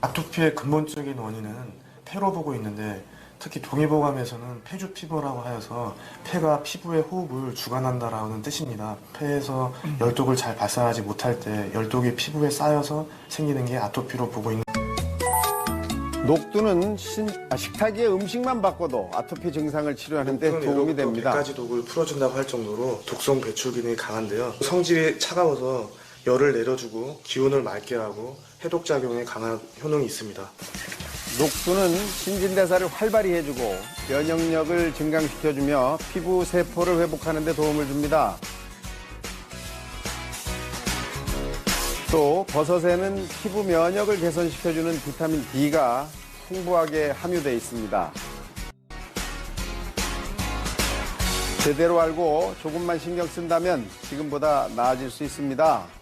아토피의 근본적인 원인은 폐로 보고 있는데 특히 동의보감에서는 폐주 피부라고 하여서 폐가 피부의 호흡을 주관한다라는 뜻입니다. 폐에서 열독을 잘 발산하지 못할 때 열독이 피부에 쌓여서 생기는 게 아토피로 보고 있는 녹두는 신- 아, 식탁의 음식만 바꿔도 아토피 증상을 치료하는 데 도움이 됩니다. 100가지 독을 풀어준다고 할 정도로 독성 배출 기능이 강한데요. 성질이 차가워서 열을 내려주고 기운을 맑게 하고 해독 작용에 강한 효능이 있습니다. 녹두는 신진대사를 활발히 해주고 면역력을 증강시켜주며 피부 세포를 회복하는 데 도움을 줍니다. 또 버섯에는 피부 면역을 개선시켜주는 비타민 D가 풍부하게 함유되어 있습니다. 제대로 알고 조금만 신경 쓴다면 지금보다 나아질 수 있습니다.